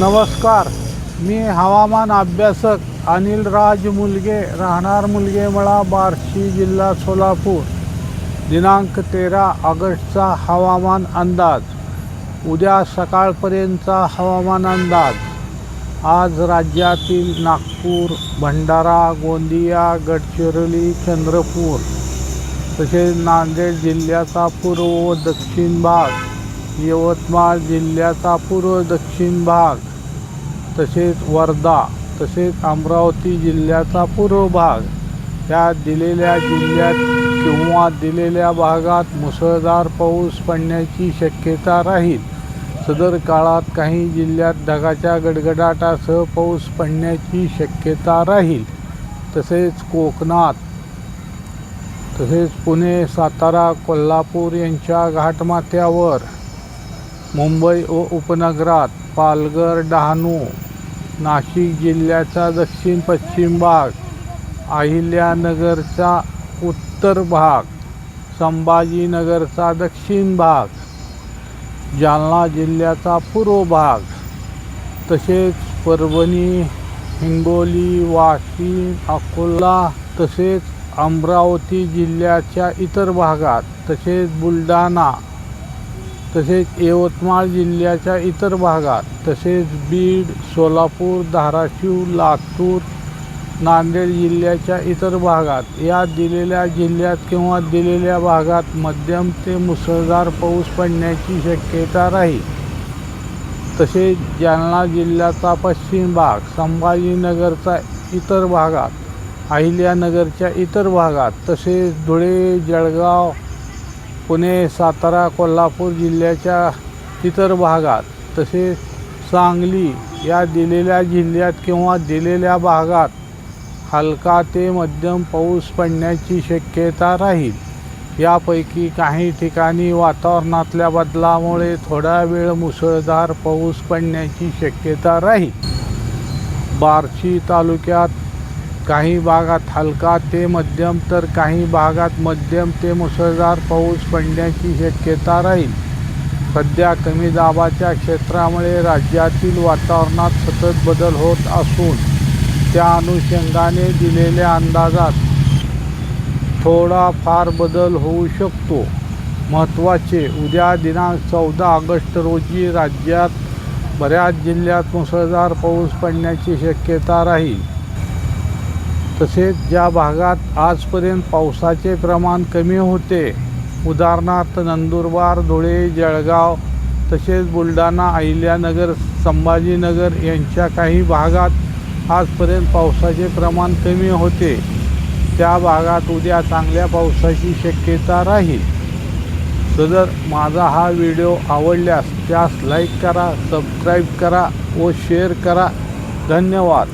नमस्कार. मी हवामान अभ्यासक अनिल राज मुलगे. राहणार मुलगेमळा बार्शी जिल्हा सोलापूर. दिनांक तेरा ऑगस्टचा हवामान अंदाज. उद्या सकाळपर्यंतचा हवामान अंदाज. आज राज्यातील नागपूर भंडारा गोंदिया गडचिरोली चंद्रपूर तसेच नांदेड जिल्ह्याचा पूर्व व दक्षिण भाग यवतमाळ जिल्ह्याचा पूर्व दक्षिण भाग तसेच वर्धा तसेच अमरावती जिल्ह्याचा पूर्व भाग. या दिलेल्या जिल्ह्यात किंवा दिलेल्या भागात मुसळधार पाऊस पडण्याची शक्यता राहील. सदर काळात काही जिल्ह्यात ढगाच्या गडगडाटासह पाऊस पडण्याची शक्यता राहील. तसेच कोकणात तसेच पुणे सातारा कोल्हापूर यांच्या घाटमाथ्यावर मुंबई व उपनगरात पालघर डहाणू नाशिक जिल्ह्याचा दक्षिण पश्चिम भाग अहिल्यानगरचा उत्तर भाग संभाजीनगरचा दक्षिण भाग जालना जिल्ह्याचा पूर्व भाग तसेच परभणी हिंगोली वाशिम अकोला तसेच अमरावती जिल्ह्याच्या इतर भागात तसेच बुलढाणा तसेच यवतमाळ जिल्ह्याच्या इतर भागात तसेच बीड सोलापूर धाराशिव लातूर नांदेड जिल्ह्याच्या इतर भागात. या दिलेल्या जिल्ह्यात किंवा दिलेल्या भागात मध्यम ते मुसळधार पाऊस पडण्याची शक्यता राहील. तसेच जालना जिल्ह्याचा पश्चिम भाग संभाजीनगरचा इतर भागात अहिल्यानगरच्या इतर भागात तसेच धुळे जळगाव पुणे सातारा कोल्हापूर जिल्ह्याच्या इतर भागात तसेच सांगली या दिलेल्या जिल्ह्यात किंवा दिलेल्या भागात हलका ते मध्यम पाऊस पडण्याची शक्यता राहील. यापैकी काही ठिकाणी वातावरणातल्या बदलामुळे थोडा वेळ मुसळधार पाऊस पडण्याची शक्यता राहील. बार्शी तालुक्यात काही भागात हलका ते मध्यम तर काही भागात मध्यम ते मुसळधार पाऊस पडण्याची शक्यता राहील. सध्या कमी दाबाच्या क्षेत्रामुळे राज्यातील वातावरणात सतत बदल होत असून त्या अनुषंगाने दिलेल्या अंदाजात थोडाफार बदल होऊ शकतो. महत्त्वाचे उद्या दिनांक चौदा ऑगस्ट रोजी राज्यात बऱ्याच जिल्ह्यात मुसळधार पाऊस पडण्याची शक्यता राहील. तसेच ज्या भागात आजपर्यंत पावसाचे प्रमाण कमी होते उदाहरणार्थ नंदुरबार धुळे जळगाव तसेच बुलढाणा अहिल्यानगर संभाजीनगर यांच्या काही भागात आजपर्यंत पावसाचे प्रमाण कमी होते. त्या भागात उद्या चांगल्या पावसाची शक्यता राहील. सदर माझा हा व्हिडिओ आवडल्यास त्यास लाईक करा सबस्क्राईब करा व शेअर करा. धन्यवाद.